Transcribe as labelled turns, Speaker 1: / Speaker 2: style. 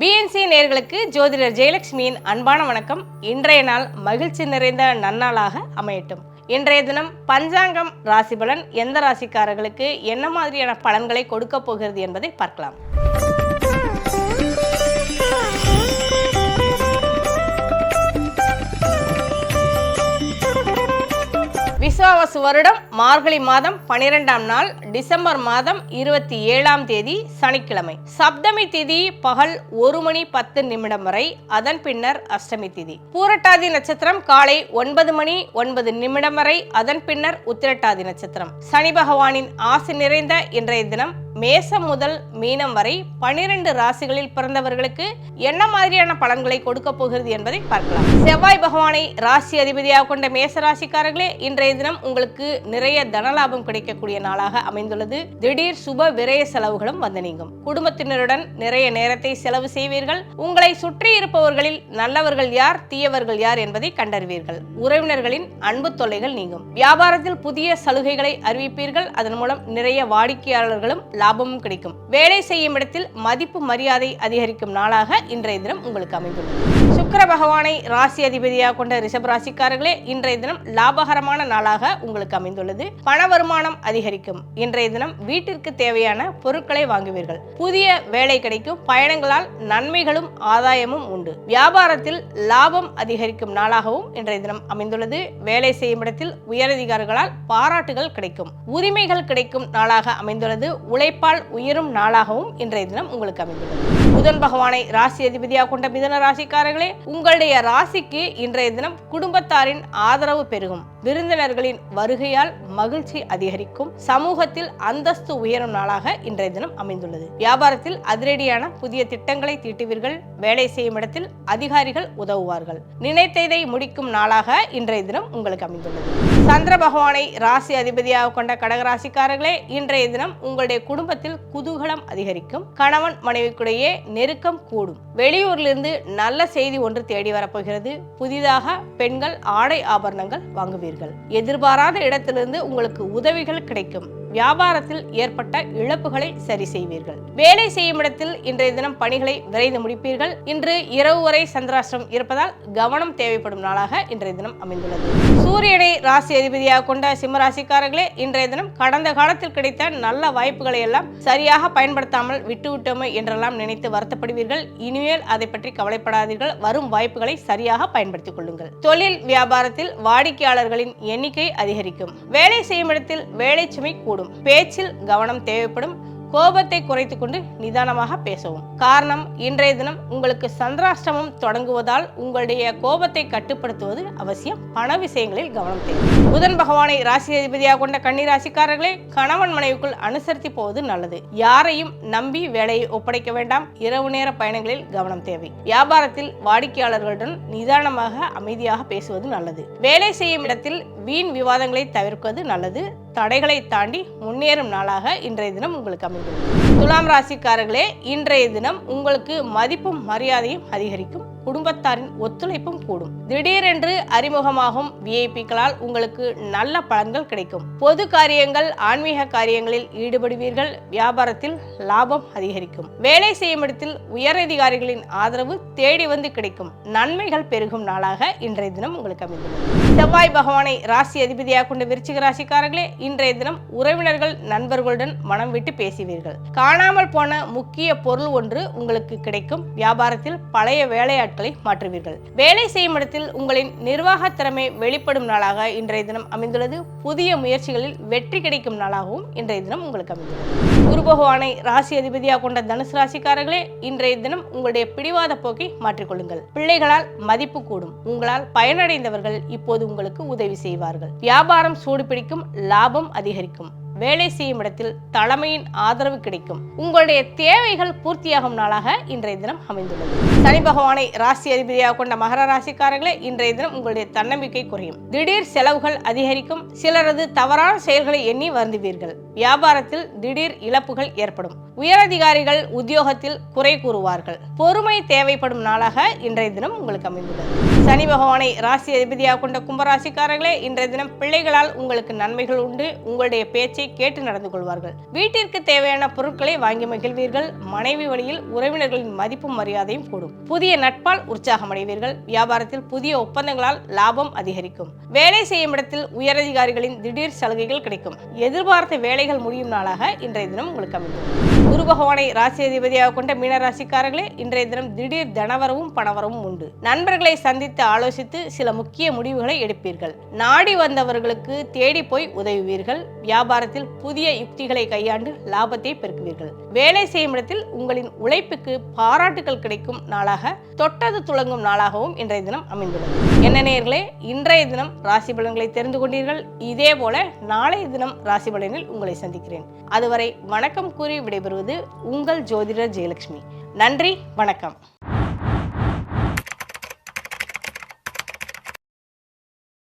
Speaker 1: BNC நேர்களுக்கு ஜோதிடர் ஜெயலட்சுமியின் அன்பான வணக்கம் இன்றைய நாள் மகிழ்ச்சி நிறைந்த நன்னாளாக அமையட்டும் இன்றைய தினம் பஞ்சாங்கம் ராசிபலன் எந்த ராசிக்காரர்களுக்கு என்ன மாதிரியான பலன்களை கொடுக்க போகிறது என்பதை பார்க்கலாம் விசுவாவசு வருடம் மார்கழி மாதம் பனிரெண்டாம் நாள் டிசம்பர் மாதம் இருபத்தி ஏழாம் தேதி சனிக்கிழமை சப்தமி திதி பகல் ஒரு மணி பத்து நிமிடம் வரை அதன் பின்னர் அஷ்டமி திதி பூரட்டாதி நட்சத்திரம் காலை ஒன்பது மணி ஒன்பது நிமிடம் வரை அதன் பின்னர் உத்திரட்டாதி நட்சத்திரம் சனி பகவானின் ஆசை நிறைந்த இன்றைய தினம் மேசம் முதல் மீனம் வரை பனிரெண்டு ராசிகளில் பிறந்தவர்களுக்கு என்ன மாதிரியான பலன்களை கொடுக்க போகிறது என்பதை பார்க்கலாம் செவ்வாய் பகவானை ராசி அதிபதியாக கொண்ட மேச ராசிக்காரர்களே இன்றைய தினம் உங்களுக்கு நிறைய தனலாபம் கிடைக்கக்கூடிய நாளாக அமைந்துள்ளது திடீர் சுப விரய செலவுகளும் வந்து நீங்கும் குடும்பத்தினருடன் நிறைய நேரத்தை செலவு செய்வீர்கள் உங்களை சுற்றி இருப்பவர்களில் நல்லவர்கள் யார் தீயவர்கள் யார் என்பதை கண்டறிவீர்கள் உறவினர்களின் அன்பு தொல்லைகள் நீங்கும் வியாபாரத்தில் புதிய சலுகைகளை அறிவிப்பீர்கள் அதன் மூலம் நிறைய வாடிக்கையாளர்களும் லாபமும் கிடைக்கும் வேலை செய்யும் இடத்தில் மதிப்பு மரியாதை அதிகரிக்கும் நாளாக இன்றைய தினம் உங்களுக்கு அமைந்துள்ளது சுக்கர பகவானை ராசி அதிபதியாக கொண்ட ரிஷப் ராசிக்காரர்களே இன்றைய தினம் லாபகரமான நாளாக உங்களுக்கு அமைந்துள்ளது பண வருமானம் அதிகரிக்கும் இன்றைய தினம் வீட்டிற்கு தேவையான பொருட்களை வாங்குவீர்கள் புதிய வேலை கிடைக்கும் பயணங்களால் நன்மைகளும் ஆதாயமும் உண்டு வியாபாரத்தில் லாபம் அதிகரிக்கும் நாளாகவும் இன்றைய தினம் அமைந்துள்ளது வேலை செய்யும் இடத்தில் உயரதிகாரிகளால் பாராட்டுகள் கிடைக்கும் உரிமைகள் கிடைக்கும் நாளாக அமைந்துள்ளது உழைப்பு உழைப்பால் உயரும் நாளாகவும் இன்றைய தினம் உங்களுக்கு அமைந்துள்ளது புதன் பகவானை ராசி அதிபதியாக கொண்ட மிதன ராசிக்காரர்களே உங்களுடைய ராசிக்கு இன்றைய தினம் குடும்பத்தாரின் ஆதரவு பெருகும் விருந்தினர்களின் வருகையால் மகிழ்ச்சி அதிகரிக்கும் சமூகத்தில் அந்தஸ்து உயரும் நாளாக இன்றைய தினம் அமைந்துள்ளது வியாபாரத்தில் அதிரடியான புதிய திட்டங்களை தீட்டுவீர்கள் வேலை செய்யும் இடத்தில் அதிகாரிகள் உதவுவார்கள் நினைத்ததை முடிக்கும் நாளாக இன்றைய தினம் உங்களுக்கு அமைந்துள்ளது சந்திர பகவானை ராசி அதிபதியாக கொண்ட கடகராசிக்காரர்களே இன்றைய தினம் உங்களுடைய குடும்பத்தில் குதூகலம் அதிகரிக்கும் கணவன் மனைவிக்குடையே நெருக்கம் கூடும் வெளியூரிலிருந்து நல்ல செய்தி ஒன்று தேடி வரப்போகிறது புதிதாக பெண்கள் ஆடை ஆபரணங்கள் வாங்குவீர்கள் பெறுவீர்கள் எதிர்பாராத இடத்திலிருந்து உங்களுக்கு உதவிகள் கிடைக்கும் வியாபாரத்தில் ஏற்பட்ட இழப்புகளை சரி செய்வீர்கள் வேலை செய்யும் இடத்தில் இன்றைய தினம் பணிகளை விரைந்து முடிப்பீர்கள் இன்று இரவு வரை சந்திராஷ்டிரம் இருப்பதால் கவனம் தேவைப்படும் நாளாக இன்றைய தினம் அமைந்துள்ளது சூரியனை ராசி அதிபதியாக கொண்ட சிம்மராசிக்காரர்களே இன்றைய தினம் கடந்த காலத்தில் கிடைத்த நல்ல வாய்ப்புகளை எல்லாம் சரியாக பயன்படுத்தாமல் விட்டுவிட்டோமே என்றெல்லாம் நினைத்து வருத்தப்படுவீர்கள் இனிமேல் அதை பற்றி கவலைப்படாதீர்கள் வரும் வாய்ப்புகளை சரியாக பயன்படுத்திக் கொள்ளுங்கள் தொழில் வியாபாரத்தில் வாடிக்கையாளர்களின் எண்ணிக்கை அதிகரிக்கும் வேலை செய்யும் இடத்தில் வேலை சுமை கூடும் கூடும் பேச்சில் கவனம் தேவைப்படும் கோபத்தை குறைத்து கொண்டு நிதானமாக பேசவும் காரணம் இன்றைய தினம் உங்களுக்கு சந்திராஷ்டமம் தொடங்குவதால் உங்களுடைய கோபத்தை கட்டுப்படுத்துவது அவசியம் பண விஷயங்களில் கவனம் தேவை புதன் பகவானை ராசி அதிபதியாக கொண்ட கன்னி ராசிக்காரர்களை கணவன் மனைவிக்குள் அனுசரித்து போவது நல்லது யாரையும் நம்பி வேலையை ஒப்படைக்க வேண்டாம் இரவு நேர பயணங்களில் கவனம் தேவை வியாபாரத்தில் வாடிக்கையாளர்களுடன் நிதானமாக அமைதியாக பேசுவது நல்லது வேலை செய்யும் இடத்தில் வீண் விவாதங்களை தவிர்ப்பது நல்லது தடைகளை தாண்டி முன்னேறும் நாளாக இன்றைய தினம் உங்களுக்கு அமைந்துள்ளது துலாம் ராசிக்காரர்களே இன்றைய தினம் உங்களுக்கு மதிப்பும் மரியாதையும் அதிகரிக்கும் குடும்பத்தாரின் ஒத்துழைப்பும் கூடும் திடீரென்று அறிமுகமாகும் விஐபிக்களால் உங்களுக்கு நல்ல பலன்கள் கிடைக்கும் பொது காரியங்கள் ஆன்மீக காரியங்களில் ஈடுபடுவீர்கள் வியாபாரத்தில் லாபம் அதிகரிக்கும் வேலை செய்யும் இடத்தில் உயரதிகாரிகளின் ஆதரவு தேடி வந்து கிடைக்கும் நன்மைகள் பெருகும் நாளாக இன்றைய தினம் உங்களுக்கு அமைந்துள்ளது செவ்வாய் பகவானை ராசி அதிபதியாக கொண்ட விருச்சிக ராசிக்காரர்களே இன்றைய தினம் உறவினர்கள் நண்பர்களுடன் மனம் விட்டு பேசுவீர்கள் காணாமல் போன முக்கிய பொருள் ஒன்று உங்களுக்கு கிடைக்கும் வியாபாரத்தில் பழைய வேலையாட்கள் நாட்களை மாற்றுவீர்கள் வேலை செய்யும் இடத்தில் உங்களின் நிர்வாக திறமை வெளிப்படும் நாளாக இன்றைய தினம் அமைந்துள்ளது புதிய முயற்சிகளில் வெற்றி கிடைக்கும் நாளாகவும் இன்றைய தினம் உங்களுக்கு அமைந்துள்ளது குரு பகவானை ராசி அதிபதியாக கொண்ட தனுசு ராசிக்காரர்களே இன்றைய தினம் உங்களுடைய பிடிவாத போக்கை மாற்றிக்கொள்ளுங்கள் பிள்ளைகளால் மதிப்பு கூடும் உங்களால் பயனடைந்தவர்கள் இப்போது உங்களுக்கு உதவி செய்வார்கள் வியாபாரம் சூடு பிடிக்கும் லாபம் அதிகரிக்கும் வேலை செய்யும் இடத்தில் தலைமையின் ஆதரவு கிடைக்கும் உங்களுடைய தேவைகள் பூர்த்தியாகும் நாளாக இன்றைய தினம் அமைந்துள்ளது சனி பகவானை ராசி அதிபதியாக கொண்ட மகர ராசிக்காரர்களே இன்றைய தினம் உங்களுடைய தன்னம்பிக்கை குறையும் திடீர் செலவுகள் அதிகரிக்கும் சிலரது தவறான செயல்களை எண்ணி வருந்துவீர்கள் வியாபாரத்தில் திடீர் இழப்புகள் ஏற்படும் உயரதிகாரிகள் உத்தியோகத்தில் குறை கூறுவார்கள் பொறுமை தேவைப்படும் நாளாக இன்றைய தினம் உங்களுக்கு அமைந்துள்ளது சனி பகவானை ராசி அதிபதியாக கொண்ட கும்பராசிக்காரர்களே இன்றைய தினம் பிள்ளைகளால் உங்களுக்கு நன்மைகள் உண்டு உங்களுடைய பேச்சை பேச்சை கேட்டு நடந்து கொள்வார்கள் வீட்டிற்கு தேவையான பொருட்களை வாங்கி மகிழ்வீர்கள் மனைவி வழியில் உறவினர்களின் மதிப்பும் மரியாதையும் கூடும் புதிய நட்பால் உற்சாகமடைவீர்கள் வியாபாரத்தில் புதிய ஒப்பந்தங்களால் லாபம் அதிகரிக்கும் வேலை செய்யும் இடத்தில் உயரதிகாரிகளின் திடீர் சலுகைகள் கிடைக்கும் எதிர்பார்த்த வேலைகள் முடியும் நாளாக இன்றைய தினம் உங்களுக்கு அமைக்கும் குரு பகவானை ராசி அதிபதியாக கொண்ட மீன ராசிக்காரர்களே இன்றைய தினம் திடீர் தனவரவும் பணவரவும் உண்டு நண்பர்களை சந்தித்து ஆலோசித்து சில முக்கிய முடிவுகளை எடுப்பீர்கள் நாடி வந்தவர்களுக்கு தேடி போய் உதவுவீர்கள் வியாபாரத்தில் இடத்தில் புதிய யுக்திகளை கையாண்டு லாபத்தை பெருக்குவீர்கள் வேலை செய்யும் இடத்தில் உங்களின் உழைப்புக்கு பாராட்டுகள் கிடைக்கும் நாளாக தொட்டது துளங்கும் நாளாகவும் இன்றைய தினம் அமைந்துள்ளது என்ன நேர்களே இன்றைய தினம் ராசி பலன்களை தெரிந்து கொண்டீர்கள் இதே போல நாளைய தினம் ராசி பலனில் உங்களை சந்திக்கிறேன் அதுவரை வணக்கம் கூறி விடைபெறுவது உங்கள் ஜோதிடர் ஜெயலட்சுமி நன்றி வணக்கம்